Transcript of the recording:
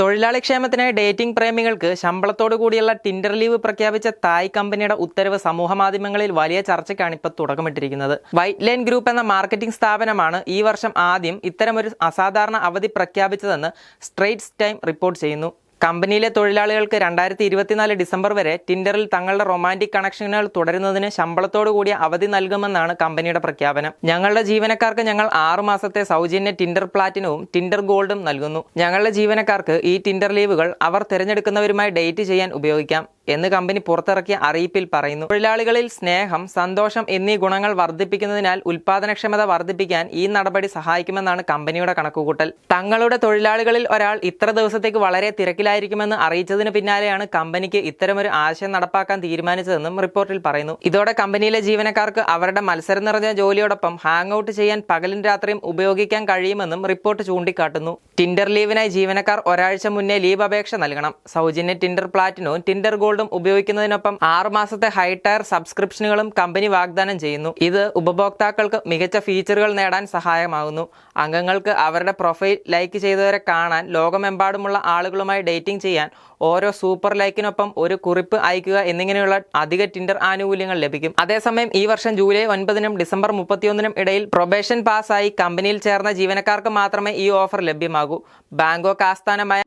തൊഴിലാളി ക്ഷേമത്തിനായി ഡേറ്റിംഗ് പ്രേമികൾക്ക് ശമ്പളത്തോടു കൂടിയുള്ള ടിൻഡർ ലീവ് പ്രഖ്യാപിച്ച തായ് കമ്പനിയുടെ ഉത്തരവ് സമൂഹ മാധ്യമങ്ങളിൽ വലിയ ചർച്ചയ്ക്കാണ് ഇപ്പോൾ തുടക്കമിട്ടിരിക്കുന്നത്. വൈറ്റ് ലൈൻ ഗ്രൂപ്പ് എന്ന മാർക്കറ്റിംഗ് സ്ഥാപനമാണ് ഈ വർഷം ആദ്യം ഇത്തരമൊരു അസാധാരണ അവധി പ്രഖ്യാപിച്ചതെന്ന് സ്ട്രേറ്റ്സ് ടൈം റിപ്പോർട്ട് ചെയ്യുന്നു. കമ്പനിയിലെ തൊഴിലാളികൾക്ക് രണ്ടായിരത്തി ഇരുപത്തിനാല് ഡിസംബർ വരെ ടിൻഡറിൽ തങ്ങളുടെ റൊമാന്റിക് കണക്ഷനുകൾ തുടരുന്നതിന് ശമ്പളത്തോടു കൂടിയ അവധി നൽകുമെന്നാണ് കമ്പനിയുടെ പ്രഖ്യാപനം. ഞങ്ങളുടെ ജീവനക്കാർക്ക് ഞങ്ങൾ ആറു മാസത്തെ സൗജന്യ ടിൻഡർ പ്ലാറ്റിനവും ടിൻഡർ ഗോൾഡും നൽകുന്നു. ഞങ്ങളുടെ ജീവനക്കാർക്ക് ഈ ടിൻഡർ ലീവുകൾ അവർ തിരഞ്ഞെടുക്കുന്നവരുമായി ഡേറ്റ് ചെയ്യാൻ ഉപയോഗിക്കാം. എന്ന് കമ്പനി പുറത്തിറക്കിയ അറിയിപ്പിൽ പറയുന്നു. തൊഴിലാളികളിൽ സ്നേഹം സന്തോഷം എന്നീ ഗുണങ്ങൾ വർദ്ധിപ്പിക്കുന്നതിനാൽ ഉൽപാദനക്ഷമത വർദ്ധിപ്പിക്കാൻ ഈ നടപടി സഹായിക്കുമെന്നാണ് കമ്പനിയുടെ കണക്കുകൂട്ടൽ. തങ്ങളുടെ തൊഴിലാളികളിൽ ഒരാൾ ഇത്ര ദിവസത്തേക്ക് വളരെ തിരക്കിലായിരിക്കുമെന്ന് അറിയിച്ചതിന് പിന്നാലെയാണ് കമ്പനിക്ക് ഇത്തരമൊരു ആശയം നടപ്പാക്കാൻ തീരുമാനിച്ചതെന്നും റിപ്പോർട്ടിൽ പറയുന്നു. ഇതോടെ കമ്പനിയിലെ ജീവനക്കാർക്ക് അവരുടെ മത്സരം നിറഞ്ഞ ജോലിയോടൊപ്പം ഹാങ് ഔട്ട് ചെയ്യാൻ പകലും രാത്രിയും ഉപയോഗിക്കാൻ കഴിയുമെന്നും റിപ്പോർട്ട് ചൂണ്ടിക്കാട്ടുന്നു. ടിൻഡർ ലീവിനായി ജീവനക്കാർ ഒരാഴ്ച മുന്നേ ലീവ് അപേക്ഷ നൽകണം. സൗജന്യ ടിൻഡർ പ്ലാറ്റിനോ ടിൻഡർ ഗോൾഡും ഉപയോഗിക്കുന്നതിനൊപ്പം ആറു മാസത്തെ ഹൈ ടയർ സബ്സ്ക്രിപ്ഷനുകളും കമ്പനി വാഗ്ദാനം ചെയ്യുന്നു. ഇത് ഉപഭോക്താക്കൾക്ക് മികച്ച ഫീച്ചറുകൾ നേടാൻ സഹായമാകുന്നു. അംഗങ്ങൾക്ക് അവരുടെ പ്രൊഫൈൽ ലൈക്ക് ചെയ്തവരെ കാണാൻ ലോകമെമ്പാടുമുള്ള ആളുകളുമായി ഡേറ്റിംഗ് ചെയ്യാൻ ഓരോ സൂപ്പർ ലൈക്കിനൊപ്പം ഒരു കുറിപ്പ് അയക്കുക എന്നിങ്ങനെയുള്ള അധിക ടിൻഡർ ആനുകൂല്യങ്ങൾ ലഭിക്കും. അതേസമയം ഈ വർഷം ജൂലൈ ഒൻപതിനും ഡിസംബർ മുപ്പത്തിയൊന്നിനും ഇടയിൽ പ്രൊബേഷൻ പാസ്സായി കമ്പനിയിൽ ചേർന്ന ജീവനക്കാർക്ക് മാത്രമേ ഈ ഓഫർ ലഭ്യമാകൂ. ബാങ്കോക്ക് ആസ്ഥാനമായ